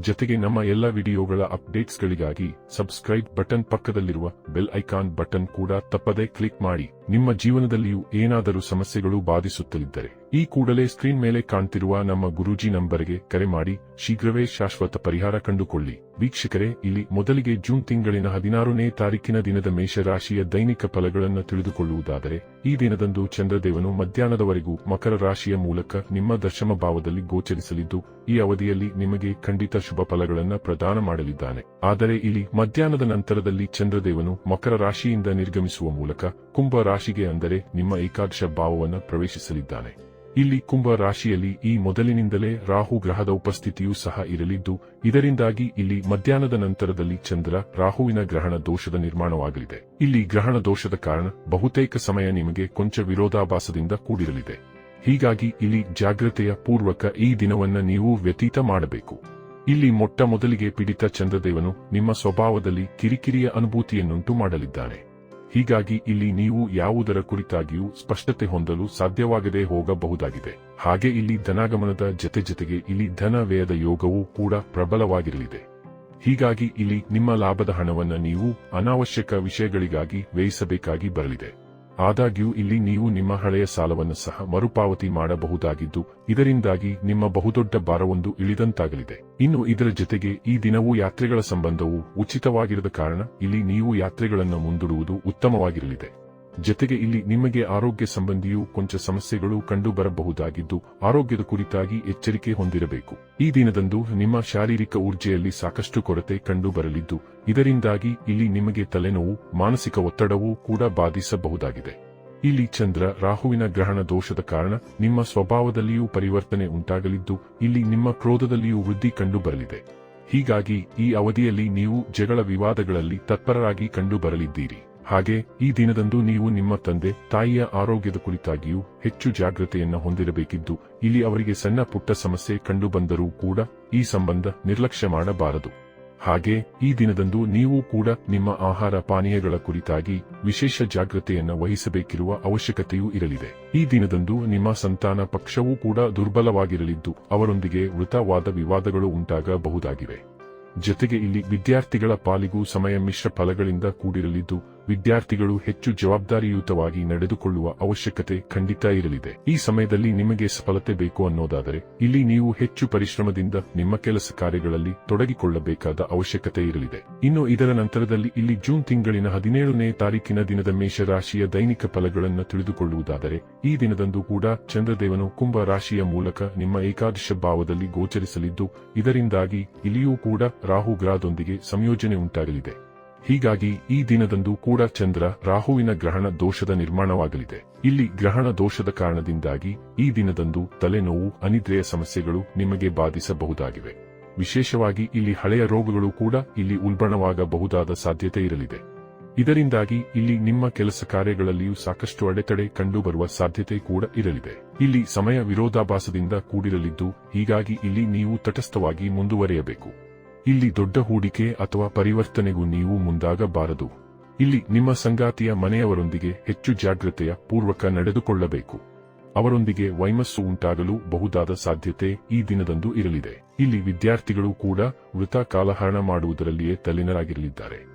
ಜೊತೆಗೆ ನಮ್ಮ ಎಲ್ಲ ವಿಡಿಯೋಗಳ ಅಪ್ಡೇಟ್ಸ್ಗಳಿಗಾಗಿ ಸಬ್ಸ್ಕ್ರೈಬ್ ಬಟನ್ ಪಕ್ಕದಲ್ಲಿರುವ ಬೆಲ್ ಐಕಾನ್ ಬಟನ್ ಕೂಡ ತಪ್ಪದೇ ಕ್ಲಿಕ್ ಮಾಡಿ. ನಿಮ್ಮ ಜೀವನದಲ್ಲಿಯೂ ಏನಾದರೂ ಸಮಸ್ಯೆಗಳು ಬಾಧಿಸುತ್ತಲಿದ್ದರೆ. ಈ ಕೂಡಲೇ ಸ್ಕ್ರೀನ್ ಮೇಲೆ ಕಾಣ್ತಿರುವ ನಮ್ಮ ಗುರೂಜಿ ನಂಬರ್ಗೆ ಕರೆ ಮಾಡಿ, ಶೀಘ್ರವೇ ಶಾಶ್ವತ ಪರಿಹಾರ ಕಂಡುಕೊಳ್ಳಿ. ವೀಕ್ಷಕರೇ, ಇಲ್ಲಿ ಮೊದಲಿಗೆ ಜೂನ್ ತಿಂಗಳಿನ ಹದಿನಾರನೇ ತಾರೀಕಿನ ದಿನದ ಮೇಷರಾಶಿಯ ದೈನಿಕ ಫಲಗಳನ್ನು ತಿಳಿದುಕೊಳ್ಳುವುದಾದರೆ, ಈ ದಿನದಂದು ಚಂದ್ರದೇವನು ಮಧ್ಯಾಹ್ನದವರೆಗೂ ಮಕರ ರಾಶಿಯ ಮೂಲಕ ನಿಮ್ಮ ದಶಮ ಭಾವದಲ್ಲಿ ಗೋಚರಿಸಲಿದ್ದು, ಈ ಅವಧಿಯಲ್ಲಿ ನಿಮಗೆ ಖಂಡಿತ ಶುಭ ಫಲಗಳನ್ನು ಪ್ರದಾನ ಮಾಡಲಿದ್ದಾನೆ. ಆದರೆ ಇಲ್ಲಿ ಮಧ್ಯಾಹ್ನದ ನಂತರದಲ್ಲಿ ಚಂದ್ರದೇವನು ಮಕರ ರಾಶಿಯಿಂದ ನಿರ್ಗಮಿಸುವ ಮೂಲಕ ಕುಂಭ ರಾಶಿಗೆ ಅಂದರೆ ನಿಮ್ಮ ಏಕಾದಶ ಭಾವವನ್ನು ಪ್ರವೇಶಿಸಲಿದ್ದಾನೆ. ಇಲ್ಲಿ ಕುಂಭ ರಾಶಿಯಲ್ಲಿ ಈ ಮೊದಲಿನಿಂದಲೇ ರಾಹು ಗ್ರಹದ ಉಪಸ್ಥಿತಿಯೂ ಸಹ ಇರಲಿದ್ದು, ಇದರಿಂದಾಗಿ ಇಲ್ಲಿ ಮಧ್ಯಾಹ್ನದ ನಂತರದಲ್ಲಿ ಚಂದ್ರ ರಾಹುವಿನ ಗ್ರಹಣ ದೋಷದ ನಿರ್ಮಾಣವಾಗಲಿದೆ. ಇಲ್ಲಿ ಗ್ರಹಣ ದೋಷದ ಕಾರಣ ಬಹುತೇಕ ಸಮಯ ನಿಮಗೆ ಕೊಂಚ ವಿರೋಧಾಭಾಸದಿಂದ ಕೂಡಿರಲಿದೆ. ಹೀಗಾಗಿ ಇಲ್ಲಿ ಜಾಗ್ರತೆಯ ಪೂರ್ವಕ ಈ ದಿನವನ್ನ ನೀವು ವ್ಯತೀತ ಮಾಡಬೇಕು. ಇಲ್ಲಿ ಮೊಟ್ಟ ಮೊದಲಿಗೆ ಪೀಡಿತ ಚಂದ್ರದೇವನು ನಿಮ್ಮ ಸ್ವಭಾವದಲ್ಲಿ ಕಿರಿಕಿರಿಯ ಅನುಭೂತಿಯನ್ನುಂಟು ಮಾಡಲಿದ್ದಾನೆ. ಹೀಗಾಗಿ ಇಲ್ಲಿ ನೀವು ಯಾವುದರ ಕುರಿತಾಗಿಯೂ ಸ್ಪಷ್ಟತೆ ಹೊಂದಲು ಸಾಧ್ಯವಾಗದೆ ಹೋಗಬಹುದಾಗಿದೆ. ಹಾಗೆ ಇಲ್ಲಿ ಧನಾಗಮನದ ಜತೆ ಜತೆಗೆ ಇಲ್ಲಿ ಧನ ವ್ಯಯದ ಯೋಗವೂ ಕೂಡ ಪ್ರಬಲವಾಗಿರಲಿದೆ. ಹೀಗಾಗಿ ಇಲ್ಲಿ ನಿಮ್ಮ ಲಾಭದ ಹಣವನ್ನು ನೀವು ಅನಾವಶ್ಯಕ ವಿಷಯಗಳಿಗಾಗಿ ವ್ಯಯಿಸಬೇಕಾಗಿ ಬರಲಿದೆ. ಆದಾಗ್ಯೂ ಇಲ್ಲಿ ನೀವು ನಿಮ್ಮ ಹಳೆಯ ಸಾಲವನ್ನು ಸಹ ಮರುಪಾವತಿ ಮಾಡಬಹುದಾಗಿದ್ದು, ಇದರಿಂದಾಗಿ ನಿಮ್ಮ ಬಹುದೊಡ್ಡ ಭಾರವೊಂದು ಇಳಿದಂತಾಗಲಿದೆ. ಇನ್ನು ಇದರ ಜೊತೆಗೆ ಈ ದಿನವೂ ಯಾತ್ರೆಗಳ ಸಂಬಂಧವು ಉಚಿತವಾಗಿರದ ಕಾರಣ ಇಲ್ಲಿ ನೀವು ಯಾತ್ರೆಗಳನ್ನು ಮುಂದೂಡುವುದು ಉತ್ತಮವಾಗಿರಲಿದೆ. ಜೊತೆಗೆ ಇಲ್ಲಿ ನಿಮಗೆ ಆರೋಗ್ಯ ಸಂಬಂಧಿಯೂ ಕೊಂಚ ಸಮಸ್ಯೆಗಳು ಕಂಡುಬರಬಹುದಾಗಿದ್ದು, ಆರೋಗ್ಯದ ಕುರಿತಾಗಿ ಎಚ್ಚರಿಕೆ ಹೊಂದಿರಬೇಕು. ಈ ದಿನದಂದು ನಿಮ್ಮ ಶಾರೀರಿಕ ಊರ್ಜೆಯಲ್ಲಿ ಸಾಕಷ್ಟು ಕೊರತೆ ಕಂಡುಬರಲಿದ್ದು, ಇದರಿಂದಾಗಿ ಇಲ್ಲಿ ನಿಮಗೆ ತಲೆನೋವು, ಮಾನಸಿಕ ಒತ್ತಡವೂ ಕೂಡ ಬಾಧಿಸಬಹುದಾಗಿದೆ. ಇಲ್ಲಿ ಚಂದ್ರ ರಾಹುವಿನ ಗ್ರಹಣ ದೋಷದ ಕಾರಣ ನಿಮ್ಮ ಸ್ವಭಾವದಲ್ಲಿಯೂ ಪರಿವರ್ತನೆ ಉಂಟಾಗಲಿದ್ದು, ಇಲ್ಲಿ ನಿಮ್ಮ ಕ್ರೋಧದಲ್ಲಿಯೂ ವೃದ್ಧಿ ಕಂಡುಬರಲಿದೆ. ಹೀಗಾಗಿ ಈ ಅವಧಿಯಲ್ಲಿ ನೀವು ಜಗಳ ವಿವಾದಗಳಲ್ಲಿ ತತ್ಪರರಾಗಿ ಕಂಡುಬರಲಿದ್ದೀರಿ. ಹಾಗೆ, ಈ ದಿನದಂದು ನೀವು ನಿಮ್ಮ ತಂದೆ, ತಾಯಿಯ ಆರೋಗ್ಯದ ಕುರಿತಾಗಿಯೂ ಹೆಚ್ಚು ಜಾಗ್ರತೆಯನ್ನ ಹೊಂದಿರಬೇಕಿದ್ದು, ಇಲ್ಲಿ ಅವರಿಗೆ ಸಣ್ಣ ಪುಟ್ಟ ಸಮಸ್ಯೆ ಕಂಡುಬಂದರೂ ಕೂಡ ಈ ಸಂಬಂಧ ನಿರ್ಲಕ್ಷ್ಯ ಮಾಡಬಾರದು. ಹಾಗೆ, ಈ ದಿನದಂದು ನೀವು ಕೂಡ ನಿಮ್ಮ ಆಹಾರ ಪಾನೀಯಗಳ ಕುರಿತಾಗಿ ವಿಶೇಷ ಜಾಗ್ರತೆಯನ್ನ ವಹಿಸಬೇಕಿರುವ ಅವಶ್ಯಕತೆಯೂ ಇರಲಿದೆ. ಈ ದಿನದಂದು ನಿಮ್ಮ ಸಂತಾನ ಪಕ್ಷವೂ ಕೂಡ ದುರ್ಬಲವಾಗಿರಲಿದ್ದು, ಅವರೊಂದಿಗೆ ವೃತವಾದ ವಿವಾದಗಳು ಉಂಟಾಗಬಹುದಾಗಿವೆ. ಜೊತೆಗೆ ಇಲ್ಲಿ ವಿದ್ಯಾರ್ಥಿಗಳ ಪಾಲಿಗೂ ಸಮಯ ಮಿಶ್ರ ಫಲಗಳಿಂದ ಕೂಡಿರಲಿದ್ದು ವಿದ್ಯಾರ್ಥಿಗಳು ಹೆಚ್ಚು ಜವಾಬ್ದಾರಿಯುತವಾಗಿ ನಡೆದುಕೊಳ್ಳುವ ಅವಶ್ಯಕತೆ ಖಂಡಿತ ಇರಲಿದೆ. ಈ ಸಮಯದಲ್ಲಿ ನಿಮಗೆ ಸಫಲತೆ ಬೇಕು ಅನ್ನೋದಾದರೆ, ಇಲ್ಲಿ ನೀವು ಹೆಚ್ಚು ಪರಿಶ್ರಮದಿಂದ ನಿಮ್ಮ ಕೆಲಸ ಕಾರ್ಯಗಳಲ್ಲಿ ತೊಡಗಿಕೊಳ್ಳಬೇಕಾದ ಅವಶ್ಯಕತೆ ಇರಲಿದೆ. ಇನ್ನು ಇದರ ನಂತರದಲ್ಲಿ ಇಲ್ಲಿ ಜೂನ್ ತಿಂಗಳಿನ ಹದಿನೇಳನೇ ತಾರೀಕಿನ ದಿನದ ಮೇಷರಾಶಿಯ ದೈನಿಕ ಫಲಗಳನ್ನು ತಿಳಿದುಕೊಳ್ಳುವುದಾದರೆ, ಈ ದಿನದಂದು ಕೂಡ ಚಂದ್ರದೇವನು ಕುಂಭ ರಾಶಿಯ ಮೂಲಕ ನಿಮ್ಮ ಏಕಾದಶ ಭಾವದಲ್ಲಿ ಗೋಚರಿಸಲಿದ್ದು, ಇದರಿಂದಾಗಿ ಇಲ್ಲಿಯೂ ಕೂಡ ರಾಹು ಗ್ರಹದೊಂದಿಗೆ ಸಂಯೋಜನೆ ಉಂಟಾಗಲಿದೆ. ಹೀಗಾಗಿ ಈ ದಿನದಂದು ಕೂಡ ಚಂದ್ರ ರಾಹುವಿನ ಗ್ರಹಣ ದೋಷದ ನಿರ್ಮಾಣವಾಗಲಿದೆ. ಇಲ್ಲಿ ಗ್ರಹಣ ದೋಷದ ಕಾರಣದಿಂದಾಗಿ ಈ ದಿನದಂದು ತಲೆನೋವು, ಅನಿದ್ರೆಯ ಸಮಸ್ಯೆಗಳು ನಿಮಗೆ ಬಾಧಿಸಬಹುದಾಗಿವೆ. ವಿಶೇಷವಾಗಿ ಇಲ್ಲಿ ಹಳೆಯ ರೋಗಗಳು ಕೂಡ ಇಲ್ಲಿ ಉಲ್ಬಣವಾಗಬಹುದಾದ ಸಾಧ್ಯತೆ ಇರಲಿದೆ. ಇದರಿಂದಾಗಿ ಇಲ್ಲಿ ನಿಮ್ಮ ಕೆಲಸ ಕಾರ್ಯಗಳಲ್ಲಿಯೂ ಸಾಕಷ್ಟು ಅಡೆತಡೆ ಕಂಡುಬರುವ ಸಾಧ್ಯತೆ ಕೂಡ ಇರಲಿದೆ. ಇಲ್ಲಿ ಸಮಯ ವಿರೋಧಾಭಾಸದಿಂದ ಕೂಡಿರಲಿದ್ದು, ಹೀಗಾಗಿ ಇಲ್ಲಿ ನೀವು ತಟಸ್ಥವಾಗಿ ಮುಂದುವರಿಯಬೇಕು. ಇಲ್ಲಿ ದೊಡ್ಡ ಹೂಡಿಕೆ ಅಥವಾ ಪರಿವರ್ತನೆಗೂ ನೀವು ಮುಂದಾಗಬಾರದು. ಇಲ್ಲಿ ನಿಮ್ಮ ಸಂಗಾತಿಯ ಮನೆಯವರೊಂದಿಗೆ ಹೆಚ್ಚು ಜಾಗ್ರತೆಯ ಪೂರ್ವಕ ನಡೆದುಕೊಳ್ಳಬೇಕು. ಅವರೊಂದಿಗೆ ವೈಮಸ್ಸು ಉಂಟಾಗಲು ಬಹುದಾದ ಸಾಧ್ಯತೆ ಈ ದಿನದಂದು ಇರಲಿದೆ. ಇಲ್ಲಿ ವಿದ್ಯಾರ್ಥಿಗಳು ಕೂಡ ವೃತ ಕಾಲಹರಣ ಮಾಡುವುದರಲ್ಲಿಯೇ ತಲ್ಲಿನರಾಗಿರಲಿದ್ದಾರೆ.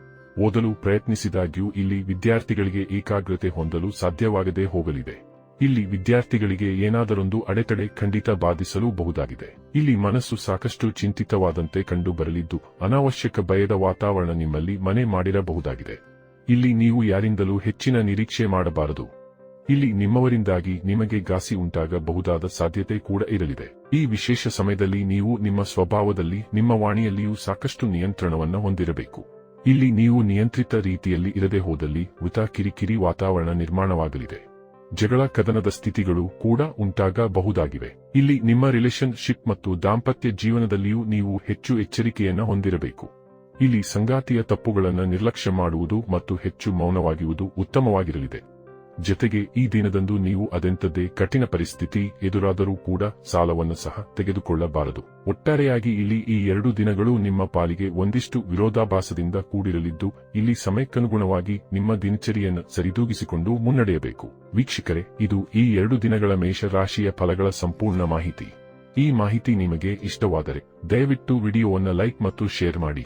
ಓದಲು ಪ್ರಯತ್ನಿಸಿದಾಗ್ಯೂ ಇಲ್ಲಿ ವಿದ್ಯಾರ್ಥಿಗಳಿಗೆ ಏಕಾಗ್ರತೆ ಹೊಂದಲು ಸಾಧ್ಯವಾಗದೇ ಹೋಗಲಿದೆ. ಇಲ್ಲಿ ವಿದ್ಯಾರ್ಥಿಗಳಿಗೆ ಏನಾದರೊಂದು ಅಡೆತಡೆ ಖಂಡಿತ ಬಾಧಿಸಲು ಬಹುದಾಗಿದೆ. ಇಲ್ಲಿ ಮನಸ್ಸು ಸಾಕಷ್ಟು ಚಿಂತಿತವಾದಂತೆ ಕಂಡು ಬರಲಿದ್ದು ಅನಾವಶ್ಯಕ ಭಯದ ವಾತಾವರಣ ನಿಮ್ಮಲ್ಲಿ ಮನೆ ಮಾಡಿರಬಹುದಾಗಿದೆ. ಇಲ್ಲಿ ನೀವು ಯಾರಿಂದಲೂ ಹೆಚ್ಚಿನ ನಿರೀಕ್ಷೆ ಮಾಡಬಾರದು. ಇಲ್ಲಿ ನಿಮ್ಮವರಿಂದಾಗಿ ನಿಮಗೆ ಗಾಸಿ ಉಂಟಾಗಬಹುದಾದ ಸಾಧ್ಯತೆ ಕೂಡ ಇರಲಿದೆ. ಈ ವಿಶೇಷ ಸಮಯದಲ್ಲಿ ನೀವು ನಿಮ್ಮ ಸ್ವಭಾವದಲ್ಲಿ, ನಿಮ್ಮ ವಾಣಿಯಲ್ಲಿಯೂ ಸಾಕಷ್ಟು ನಿಯಂತ್ರಣವನ್ನು ಹೊಂದಿರಬೇಕು. ಇಲ್ಲಿ ನೀವು ನಿಯಂತ್ರಿತ ರೀತಿಯಲ್ಲಿ ಇರದೆ ಹೋದಲ್ಲಿ, ಉತ ಕಿರಿಕಿರಿ ವಾತಾವರಣ ನಿರ್ಮಾಣವಾಗಲಿದೆ. ಜಗಳ ಕದನದ ಸ್ಥಿತಿಗಳು ಕೂಡ ಉಂಟಾಗಬಹುದಾಗಿವೆ. ಇಲ್ಲಿ ನಿಮ್ಮ ರಿಲೇಶನ್ಶಿಪ್ ಮತ್ತು ದಾಂಪತ್ಯ ಜೀವನದಲ್ಲಿಯೂ ನೀವು ಹೆಚ್ಚು ಎಚ್ಚರಿಕೆಯನ್ನು ಹೊಂದಿರಬೇಕು. ಇಲ್ಲಿ ಸಂಗಾತಿಯ ತಪ್ಪುಗಳನ್ನು ನಿರ್ಲಕ್ಷ್ಯ ಮಾಡುವುದು ಮತ್ತು ಹೆಚ್ಚು ಮೌನವಾಗಿರುವುದು ಉತ್ತಮವಾಗಿರಲಿದೆ. ಜತೆಗೆ ಈ ದಿನದಂದು ನೀವು ಅದೆಂಥದ್ದೇ ಕಠಿಣ ಪರಿಸ್ಥಿತಿ ಎದುರಾದರೂ ಕೂಡ ಸಾಲವನ್ನು ಸಹ ತೆಗೆದುಕೊಳ್ಳಬಾರದು. ಒಟ್ಟಾರೆಯಾಗಿ ಇಲ್ಲಿ ಈ ಎರಡು ದಿನಗಳು ನಿಮ್ಮ ಪಾಲಿಗೆ ಒಂದಿಷ್ಟು ವಿರೋಧಾಭಾಸದಿಂದ ಕೂಡಿರಲಿದ್ದು, ಇಲ್ಲಿ ಸಮಯಕ್ಕನುಗುಣವಾಗಿ ನಿಮ್ಮ ದಿನಚರಿಯನ್ನು ಸರಿದೂಗಿಸಿಕೊಂಡು ಮುನ್ನಡೆಯಬೇಕು. ವೀಕ್ಷಕರೇ, ಇದು ಈ ಎರಡು ದಿನಗಳ ಮೇಷ ರಾಶಿಯ ಫಲಗಳ ಸಂಪೂರ್ಣ ಮಾಹಿತಿ. ಈ ಮಾಹಿತಿ ನಿಮಗೆ ಇಷ್ಟವಾದರೆ, ದಯವಿಟ್ಟು ವಿಡಿಯೋವನ್ನು ಲೈಕ್ ಮತ್ತು ಶೇರ್ ಮಾಡಿ.